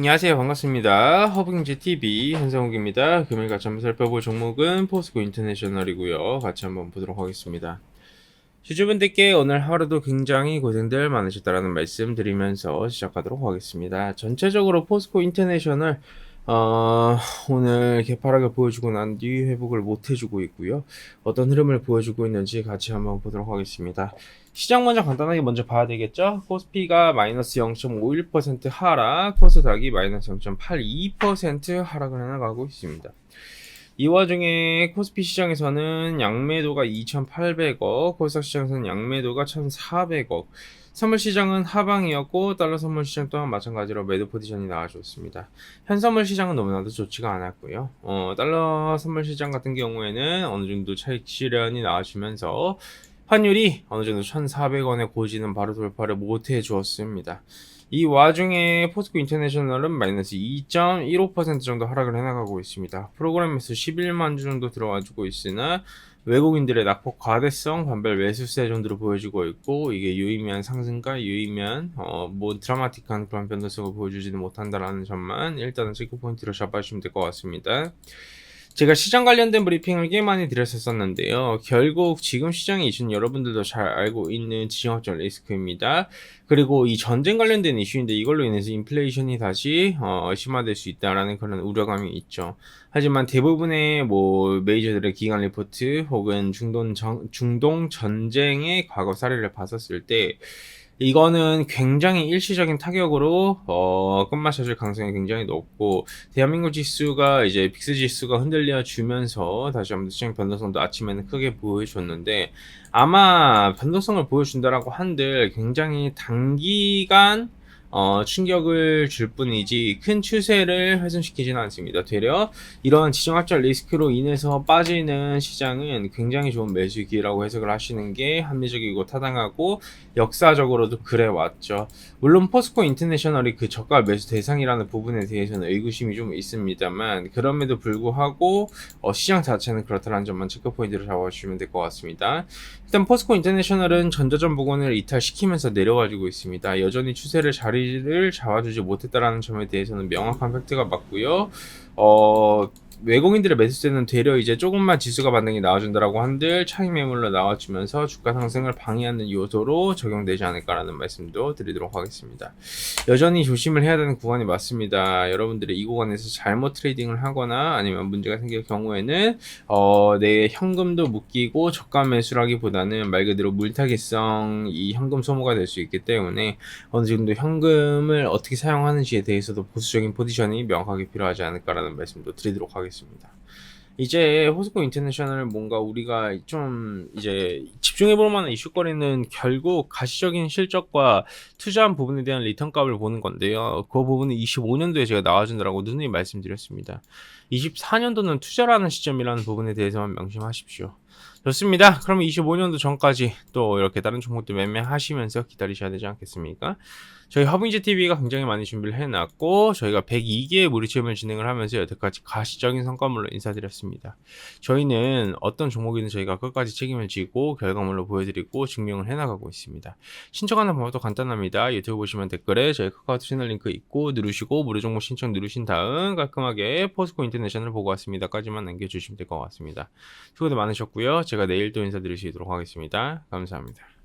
안녕하세요. 반갑습니다. 허브경제 TV 현성욱입니다. 금일 같이 한번 살펴볼 종목은 포스코 인터내셔널이고요. 같이 한번 보도록 하겠습니다. 시주분들께 오늘 하루도 굉장히 고생들 많으셨다라는 말씀 드리면서 시작하도록 하겠습니다. 전체적으로 포스코 인터내셔널 어, 오늘 개파락을 보여주고 난 뒤 회복을 못 해주고 있고요. 어떤 흐름을 보여주고 있는지 같이 한번 보도록 하겠습니다. 시장 먼저 간단하게 먼저 봐야 되겠죠? 코스피가 마이너스 0.51% 하락, 코스닥이 마이너스 0.82% 하락을 해나가고 있습니다. 이 와중에 코스피 시장에서는 양매도가 2,800억, 코스닥 시장에서는 양매도가 1,400억, 선물 시장은 하방이었고 달러 선물 시장 또한 마찬가지로 매도 포지션이 나와줬습니다. 현 선물 시장은 너무나도 좋지가 않았고요. 어, 달러 선물 시장 같은 경우에는 어느 정도 차익 실현이 나와주면서 환율이 어느 정도 1,400원의 고지는 바로 돌파를 못 해 주었습니다. 이 와중에 포스코 인터내셔널은 마이너스 2.15% 정도 하락을 해나가고 있습니다. 프로그램에서 11만 주 정도 들어와주고 있으나 외국인들의 낙폭 과대성 반발 매수세 정도로 보여주고 있고 이게 유의미한 상승과 유의미한 어뭐 드라마틱한 그런 변동성을 보여주지는 못한다라는 점만 일단은 체크 포인트로 잡아주시면 될 것 같습니다. 제가 시장 관련된 브리핑을 꽤 많이 드렸었는데요. 결국 지금 시장의 이슈는 여러분들도 잘 알고 있는 지정학적 리스크입니다. 그리고 이 전쟁 관련된 이슈인데 이걸로 인해서 인플레이션이 다시 어, 심화될 수 있다라는 그런 우려감이 있죠. 하지만 대부분의 뭐 메이저들의 기관 리포트 혹은 중동 정, 중동 전쟁의 과거 사례를 봤었을 때 이거는 굉장히 일시적인 타격으로 어, 끝마쳐줄 가능성이 굉장히 높고 대한민국 지수가 이제 빅스 지수가 흔들려 주면서 다시 한번 시장 변동성도 아침에는 크게 보여줬는데 아마 변동성을 보여준다라고 한들 굉장히 단기간 어, 충격을 줄 뿐이지 큰 추세를 훼손시키지는 않습니다. 되려 이런 지정학적 리스크로 인해서 빠지는 시장은 굉장히 좋은 매수 기회라고 해석을 하시는 게 합리적이고 타당하고 역사적으로도 그래 왔죠. 물론 포스코 인터내셔널이 그 저가 매수 대상이라는 부분에 대해서는 의구심이 좀 있습니다만 그럼에도 불구하고 어, 시장 자체는 그렇다는 점만 체크 포인트로 잡아주시면 될 것 같습니다. 일단 포스코 인터내셔널은 전자전 부근을 이탈시키면서 내려가지고 있습니다. 여전히 추세를 자리 를 잡아주지 못했다라는 점에 대해서는 명확한 팩트가 맞고요. 어, 외국인들의 매수세는 되려 이제 조금만 지수가 반등이 나와준다라고 한들 차익 매물로 나와주면서 주가 상승을 방해하는 요소로 적용되지 않을까라는 말씀도 드리도록 하겠습니다. 여전히 조심을 해야 되는 구간이 맞습니다. 여러분들이 이 구간에서 잘못 트레이딩을 하거나 아니면 문제가 생길 경우에는 어, 내 현금도 묶이고 저가 매수라기보다는 말 그대로 물타기성 이 현금 소모가 될 수 있기 때문에 어느 정도 현금을 어떻게 사용하는지에 대해서도 보수적인 포지션이 명확하게 필요하지 않을까라는 말씀도 드리도록 하겠습니다. 이제 호스코 인터내셔널 뭔가 우리가 좀 이제 집중해 볼 만한 이슈거리는 결국 가시적인 실적과 투자한 부분에 대한 리턴 값을 보는 건데요. 그 부분은 25년도에 제가 나와준다라고 누누이 말씀드렸습니다. 24년도는 투자라는 시점이라는 부분에 대해서만 명심하십시오. 좋습니다. 그러면 25년도 전까지 또 이렇게 다른 종목도 매매하시면서 기다리셔야 되지 않겠습니까? 저희 허빙제 TV가 굉장히 많이 준비를 해놨고 저희가 102개의 무리체험을 진행을 하면서 여태까지 가시적인 성과물로 인사드렸습니다. 저희는 어떤 종목이든 저희가 끝까지 책임을 지고 결과물로 보여드리고 증명을 해나가고 있습니다. 신청하는 방법도 간단합니다. 유튜브 보시면 댓글에 저희 카카오톡 채널 링크 있고 누르시고 무료 정보 신청 누르신 다음 깔끔하게 포스코 인터내셔널 보고 왔습니다까지만 남겨주시면 될 것 같습니다. 수고들 많으셨 고요. 제가 내일 또 인사드릴 수 있도록 하겠습니다. 감사합니다.